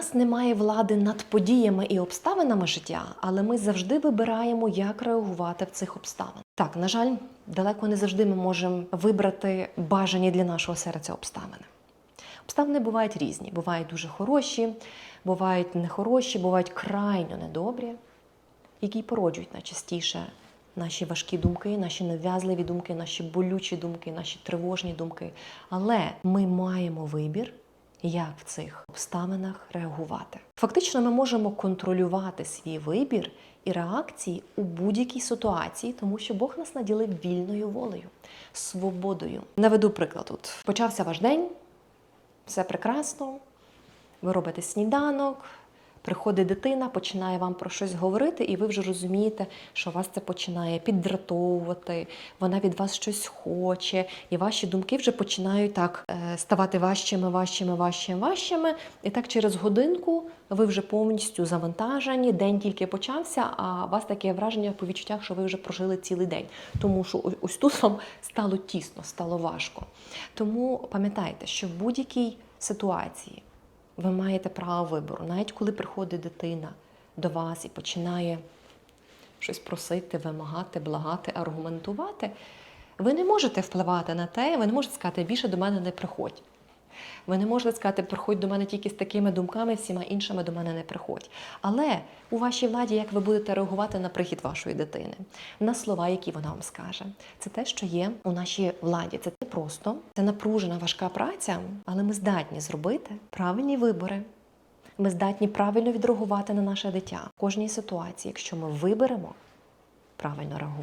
нас немає влади над подіями і обставинами життя, але ми завжди вибираємо, як реагувати в цих обставин. Так, на жаль, далеко не завжди ми можемо вибрати бажані для нашого серця обставини. Обставини бувають різні. Бувають дуже хороші, бувають нехороші, бувають крайньо недобрі, які породжують найчастіше наші важкі думки, наші нав'язливі думки, наші болючі думки, наші тривожні думки. Але ми маємо вибір, як в цих обставинах реагувати. Фактично, ми можемо контролювати свій вибір і реакції у будь-якій ситуації, тому що Бог нас наділив вільною волею, свободою. Наведу приклад тут. Почався ваш день, все прекрасно, ви робите сніданок, приходить дитина, починає вам про щось говорити, і ви вже розумієте, що вас це починає піддратовувати, вона від вас щось хоче, і ваші думки вже починають так е, ставати важчими, важчими, важчими, важчими. І так через годинку ви вже повністю завантажені, день тільки почався, а у вас таке враження по відчуттях, що ви вже прожили цілий день. Тому що ось тут вам стало тісно, стало важко. Тому пам'ятайте, що в будь-якій ситуації ви маєте право вибору, навіть коли приходить дитина до вас і починає щось просити, вимагати, благати, аргументувати, ви не можете впливати на те, ви не можете сказати, більше до мене не приходь. Ви не можете сказати, приходь до мене тільки з такими думками, всіма іншими до мене не приходь. Але у вашій владі, як ви будете реагувати на прихід вашої дитини, на слова, які вона вам скаже, це те, що є у нашій владі. Це не просто, це напружена важка праця, але ми здатні зробити правильні вибори. Ми здатні правильно відреагувати на наше дитя в кожній ситуації, якщо ми виберемо правильно реагувати.